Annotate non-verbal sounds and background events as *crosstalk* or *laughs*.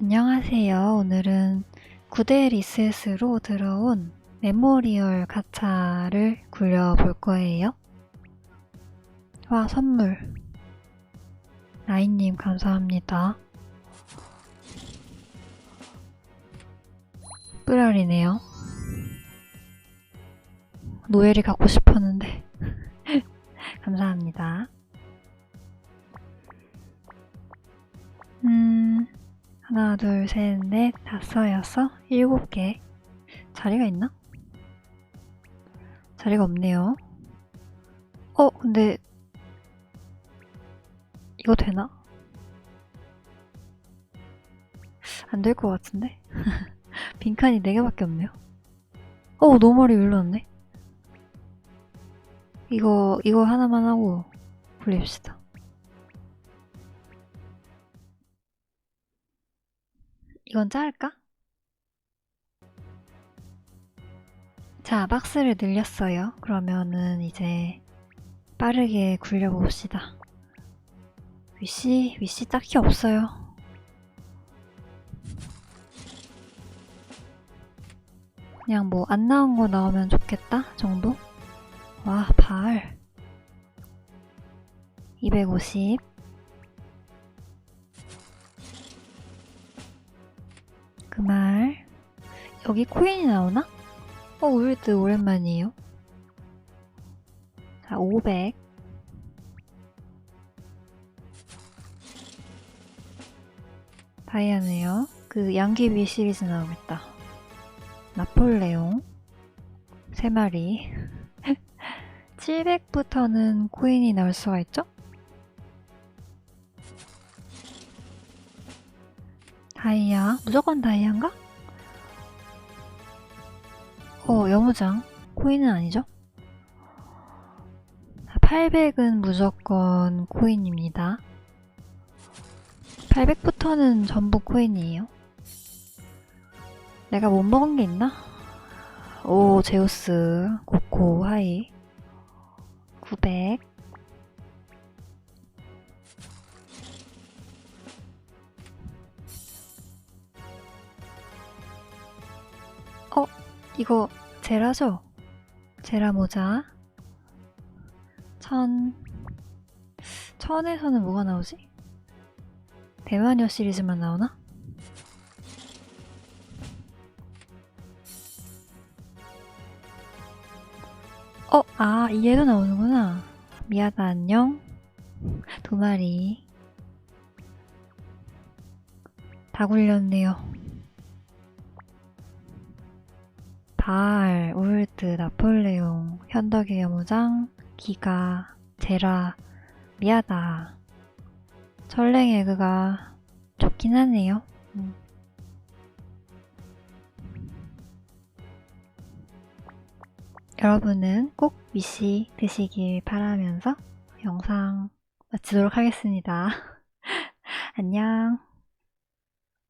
안녕하세요. 오늘은 9대 리셋으로 들어온 메모리얼 가차를 굴려볼 거예요. 와, 선물. 라인님, 감사합니다. 뿌랄이네요. 노엘이 갖고 싶었는데. *laughs* 감사합니다. 음, 하나, 둘, 셋, 넷, 다섯, 여섯, 일곱 개. 자리가 있나? 자리가 없네요. 어, 근데, 이거 되나? 안 될 것 같은데? *laughs* 빈칸이 4개밖에 없네요. 어, 너무 많이 눌렀네. 이거, 이거 하나만 하고 굴립시다. 이건 자를까? 자, 박스를 늘렸어요. 그러면은 이제 빠르게 굴려봅시다. 위시, 위시 딱히 없어요. 그냥 뭐 안 나온 거 나오면 좋겠다 정도? 와, 발. 250. 그 말. 여기 코인이 나오나? 어, 울드 오랜만이에요. 자, 500. 다이아네요. 그 양귀비 시리즈 나오겠다. 나폴레옹. 3마리. 700부터는 *laughs* 코인이 나올 수가 있죠? 다이아. 무조건 다이아인가? 어, 여무장. 코인은 아니죠? 800은 무조건 코인입니다. 800부터는 전부 코인이에요. 내가 못 먹은 게 있나? 오, 제우스, 코코, 하이. 900. 어, 이거 제라죠? 제라 모자. 천. 천에서는 뭐가 나오지? 대마녀 시리즈만 나오나? 어, 아, 얘도 나오는구나. 미아다 안녕. 두 마리. 다 굴렸네요. 발, 울드, 나폴레옹, 현덕의 여무장, 기가, 제라, 미아다. 철랭 에그가 좋긴 하네요. 음. 여러분은 꼭 위시 드시길 바라면서 영상 마치도록 하겠습니다. *laughs* 안녕.